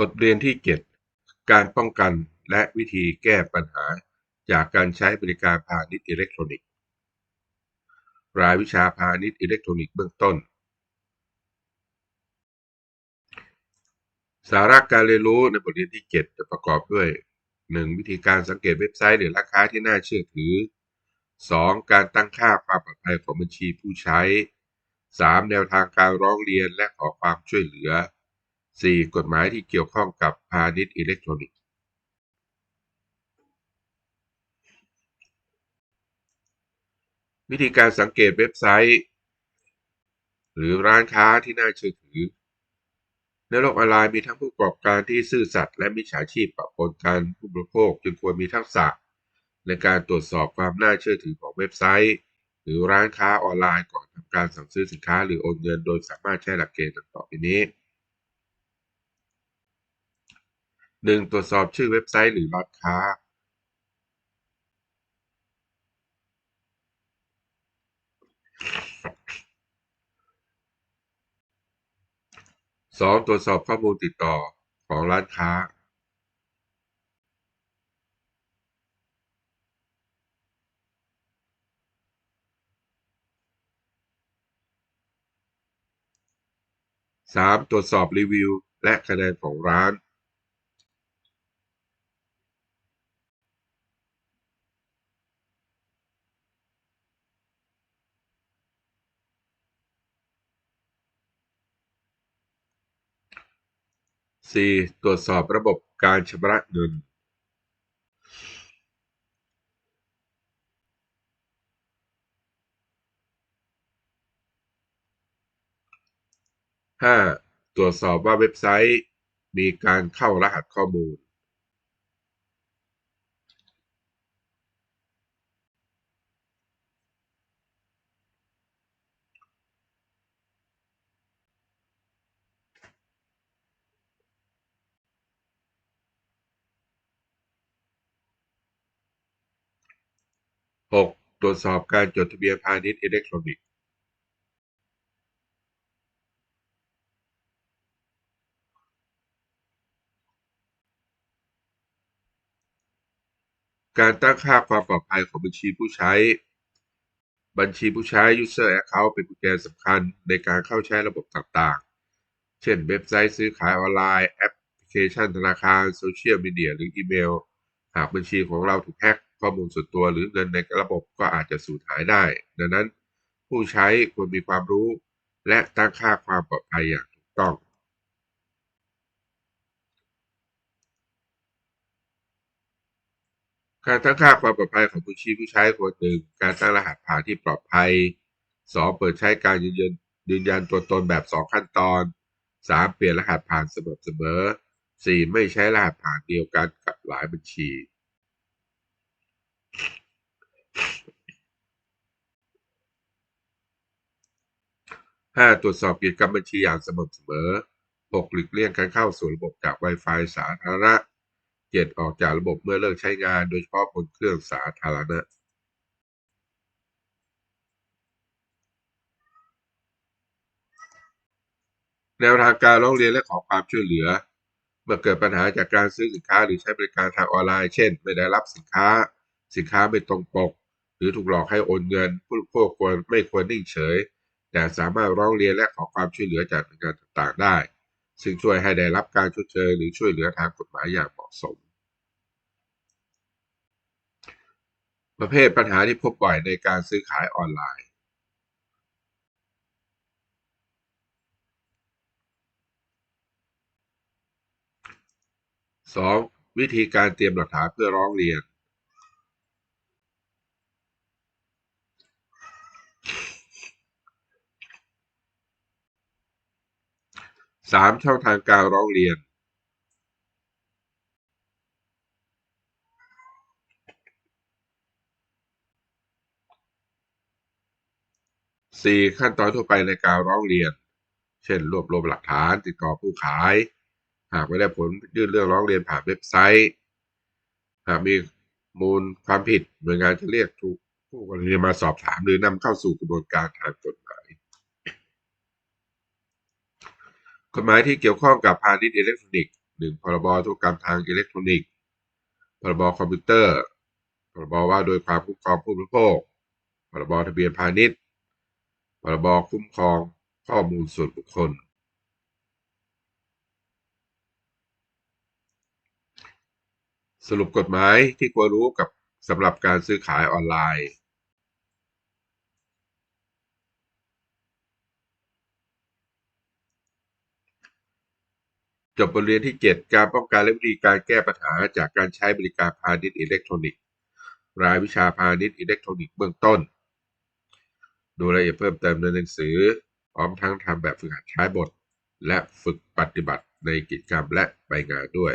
บทเรียนที่ 7 การป้องกันและวิธีแก้ปัญหาจากการใช้บริการพาณิชย์อิเล็กทรอนิกส์ รายวิชาพาณิชย์อิเล็กทรอนิกส์เบื้องต้น สาระการเรียนรู้ในบทเรียนที่ 7 จะประกอบด้วย 1. วิธีการสังเกตเว็บไซต์หรือร้านค้าที่น่าเชื่อถือ 2. การตั้งค่าความปลอดภัยของบัญชีผู้ใช้ 3. แนวทางการร้องเรียนและขอความช่วยเหลือ 4. กฎหมายที่เกี่ยวข้องกับพาณิชย์อิเล็กทรอนิกส์ วิธีการสังเกตเว็บไซต์ หรือร้านค้าที่น่าเชื่อถือ ในโลกออนไลน์มีทั้งผู้ประกอบการที่ซื่อสัตย์และมิจฉาชีพปะปนกันผู้บริโภคจึงควรมีทักษะ ในการตรวจสอบความน่าเชื่อถือของเว็บไซต์ หรือร้านค้าออนไลน์ก่อนทำการสั่งซื้อสินค้าหรือโอนเงินโดยสามารถใช้หลักเกณฑ์ดังต่อไปนี้ 1. ตรวจสอบชื่อเว็บไซต์หรือร้านค้า 2. ตรวจสอบข้อมูลติดต่อของร้านค้า 3. ตรวจสอบรีวิวและคะแนนของร้าน 4. ตรวจสอบระบบการชำระเงิน 5. ตรวจสอบว่าเว็บไซต์มีการเข้ารหัสข้อมูล 6. ตรวจสอบการจดทะเบียนพาณิชย์อิเล็กทรอนิกส์การตั้งค่าความปลอดภัยของบัญชีผู้ใช้ บัญชีผู้ใช้ User Account เป็นกุญแจสำคัญในการเข้าใช้ระบบต่างๆ เช่นเว็บไซต์ซื้อขายออนไลน์ แอปพลิเคชันธนาคาร โซเชียลมีเดีย หรืออีเมล หากบัญชีของเราถูกแฮ็ก ข้อมูลส่วนตัวหรือเงินในระบบก็อาจจะสูญหายได้ ดังนั้นผู้ใช้ควรมีความรู้ และตั้งค่าความปลอดภัยอย่างถูกต้อง การตั้งค่าความปลอดภัยของบัญชีผู้ใช้ควรหนึ่งการตั้งรหัสผ่านที่ปลอดภัย 2. เปิดใช้การยืนยันยืนยันตัวตนแบบ 2 ขั้นตอน 3. เปลี่ยนรหัสผ่านสม่ำเสมอ 4. ไม่ใช้รหัสผ่านเดียวกันกับหลายบัญชี 5. ตรวจสอบกิจกรรมบัญชีอย่างสม่ำเสมอ 6. หลีกเลี่ยงการเข้าสู่ระบบจาก Wi-Fi สาธารณะ 7. ออกจากระบบเมื่อเลิกใช้งาน โดยเฉพาะบนเครื่องสาธารณะแนวทางการร้องเรียนและขอความช่วยเหลือ เมื่อเกิดปัญหาจากการซื้อสินค้าหรือใช้บริการทางออนไลน์ เช่น ไม่ได้รับสินค้า สินค้าไม่ตรงปก หรือถูกหลอกให้โอนเงิน ผู้บริโภคควรไม่ควรนิ่งเฉย แต่สามารถร้องเรียนและขอความช่วยเหลือจากหน่วยงานต่างๆได้ ซึ่งช่วยให้ได้รับการชดเชยหรือช่วยเหลือทางกฎหมายอย่างเหมาะสม ประเภทปัญหาที่พบบ่อยในการซื้อขายออนไลน์ 2. วิธีการเตรียมหลักฐานเพื่อร้องเรียน 3. ช่องทางการร้องเรียน 4. ขั้นตอนทั่วไปในการร้องเรียน เช่น รวบรวมหลักฐานติดต่อผู้ขาย หากไม่ได้ผลยื่นเรื่องร้องเรียนผ่านเว็บไซต์ หากมีมูลความผิดหน่วยงานจะเรียกทุกผู้กรณีมาสอบถามหรือนำเข้าสู่กระบวนการทางกฎหมาย กฎหมายที่เกี่ยวข้องกับพาณิชย์อิเล็กทรอนิกส์ 1. พรบธุรกรรมทางอิเล็กทรอนิกส์พรบคอมพิวเตอร์พรบว่าโดยความคุ้มครองผู้บริโภคพรบทะเบียนพาณิชย์พรบคุ้มครองข้อมูลส่วนบุคคล สรุปกฎหมายที่ควรรู้กับสำหรับการซื้อขายออนไลน์ จบบทเรียนที่ 7 การป้องกันและวิธีการแก้ปัญหาจากการใช้บริการพาณิชย์อิเล็กทรอนิกส์ รายวิชาพาณิชย์อิเล็กทรอนิกส์เบื้องต้น ดูรายละเอียดเพิ่มเติมในหนังสือพร้อมทั้งทำแบบฝึกหัดใช้บท และฝึกปฏิบัติในกิจกรรมและใบงานด้วย